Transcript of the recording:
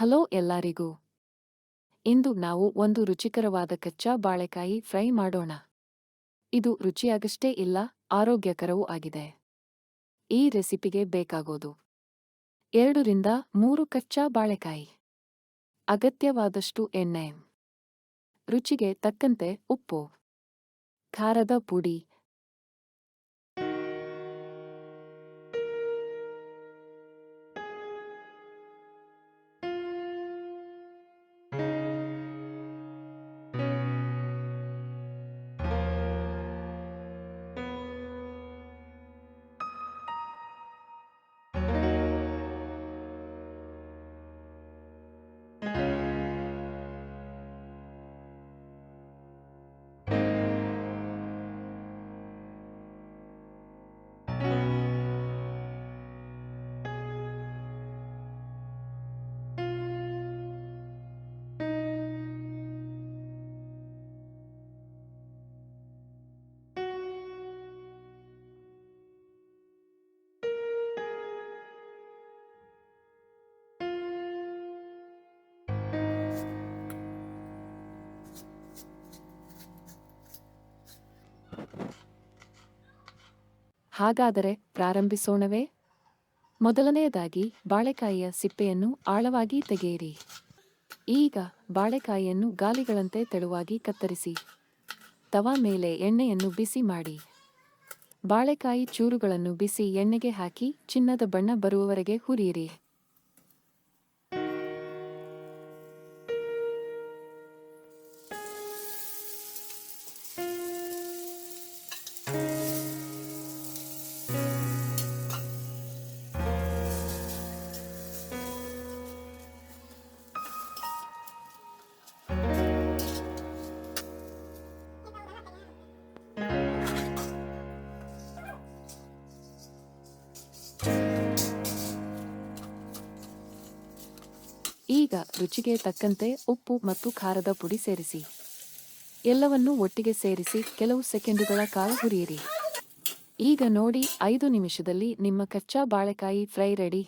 Hello ಎಲ್ಲರಿಗೂ. ಇಂದು ನಾವು ಒಂದು ರುಚಿಕರವಾದ ಕಚ್ಚಾ ಬಾಳೆಕಾಯಿ ಫ್ರೈ ಮಾಡೋಣ. ಇದು ರುಚಿಯಾಗಷ್ಟೇ ಇಲ್ಲ, ಆರೋಗ್ಯಕರವೂ ಆಗಿದೆ. ಈ ರೆಸಿಪಿಗೆ ಬೇಕಾಗೋದು ಎರಡರಿಂದ ಮೂರು ಕಚ್ಚಾ ಬಾಳೆಕಾಯಿ. ಅಗತ್ಯವಾದಷ್ಟು ಎಣ್ಣೆ. ರುಚಿಗೆ ತಕ್ಕಂತೆ ಉಪ್ಪು. ಖಾರದ ಪುಡಿ. ಹಾಗಾದರೆ ಪ್ರಾರಂಭಿಸೋಣವೇ? ಮೊದಲನೆಯದಾಗಿ ಬಾಳೆಕಾಯಿಯ ಸಿಪ್ಪೆಯನ್ನು ಆಳವಾಗಿ ತೆಗೆಯಿರಿ. ಈಗ ಬಾಳೆಕಾಯಿಯನ್ನು ಗಾಲಿಗಳಂತೆ ತೆಳುವಾಗಿ ಕತ್ತರಿಸಿ. ತವಾ ಮೇಲೆ ಎಣ್ಣೆಯನ್ನು ಬಿಸಿ ಮಾಡಿ. ಬಾಳೆಕಾಯಿ ಚೂರುಗಳನ್ನು ಬಿಸಿ ಎಣ್ಣೆಗೆ ಹಾಕಿ ಚಿನ್ನದ ಬಣ್ಣ ಬರುವವರೆಗೆ ಹುರಿಯಿರಿ. ಈಗ ರುಚಿಗೆ ತಕ್ಕಂತೆ ಉಪ್ಪು ಮತ್ತು ಖಾರದ ಪುಡಿ ಸೇರಿಸಿ. ಎಲ್ಲವನ್ನೂ ಒಟ್ಟಿಗೆ ಸೇರಿಸಿ ಕೆಲವು ಸೆಕೆಂಡುಗಳ ಕಾಲ ಹುರಿಯಿರಿ. ಈಗ ನೋಡಿ ಐದು ನಿಮಿಷದಲ್ಲಿ ನಿಮ್ಮ ಕಚ್ಚಾ ಬಾಳೆಕಾಯಿ ಫ್ರೈ ರೆಡಿ.